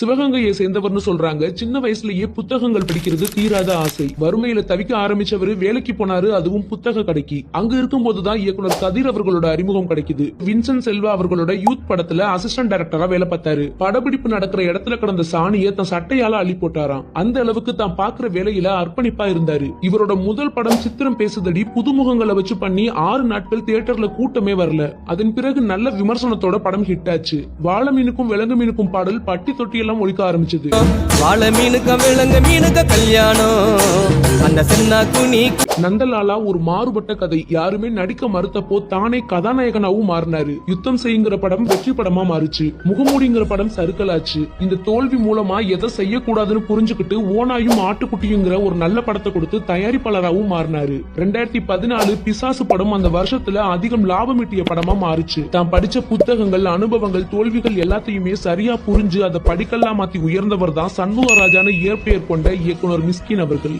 சிவகங்கையை சேர்ந்தவர்னு சொல்றாங்க. சின்ன வயசுலயே புத்தகங்கள் படிக்கிறது தீராத ஆசை. வறுமையில தவிக்க ஆரம்பிச்சவரு வேலைக்கு போனாரு அதுவும் புத்தக கடைக்கு. அங்க இருக்கும்போதுதான் இயக்குனர் கதிர் அவர்களோட அறிமுகம் கிடைக்குது. வின்சன் செல்வா அவர்களோட யூத் படத்துல அசிஸ்டன்ட் டைரக்டரா வேலை பார்த்தாரு. படப்பிடிப்பு நடக்கிற இடத்துல கடந்த சாணியை தன் சட்டையால அள்ளி போட்டாராம். அந்த அளவுக்கு தான் பாக்குற வேலையில அர்ப்பணிப்பா இருந்தாரு. இவரோட முதல் படம் சித்திரம் பேசுதடி புதுமுகங்களை வச்சு பண்ணி ஆறு நாட்கள் தியேட்டர்ல கூட்டமே வரல. அதன் பிறகு நல்ல விமர்சனத்தோட படம் ஹிட் ஆச்சு. வாழ மீனுக்கும் விலங்கு மீனுக்கும் பாடல் பட்டி தொட்டியில் எல்லாம் ஒழிக்க ஆரம்பிச்சது. வாழை மீனுக்க விலங்கு மீனுக்க கல்யாணம். அந்த சின்ன குனி நந்தலாலா ஒரு மாறுபட்ட கதை. யாருமே நடிக்க மறுத்தப்போ தானே கதாநாயகனாவும் மாறினாரு. யுத்தம் செய்யுங்கிற படம் வெற்றி படமா மாறுச்சு. முகமூடிங்கிற படம் சறுக்கலாச்சு. இந்த தோல்வி மூலமா எதை செய்யக்கூடாதுன்னு புரிஞ்சுக்கிட்டு ஓனாயும் ஆட்டுக்குட்டியுங்கிற ஒரு நல்ல படத்தை கொடுத்து தயாரிப்பாளராகவும் மாறினாரு. ரெண்டாயிரத்தி பதினாலு பிசாசு படம் அந்த வருஷத்துல அதிகம் லாபம் ஈட்டிய படமா மாறுச்சு. தான் படிச்ச புத்தகங்கள் அனுபவங்கள் தோல்விகள் எல்லாத்தையுமே சரியா புரிஞ்சு அதை படிக்கல்லாம் மாத்தி உயர்ந்தவர் தான் சண்முகராஜான இயற்பெயர் கொண்ட இயக்குனர் மிஸ்கின் அவர்கள்.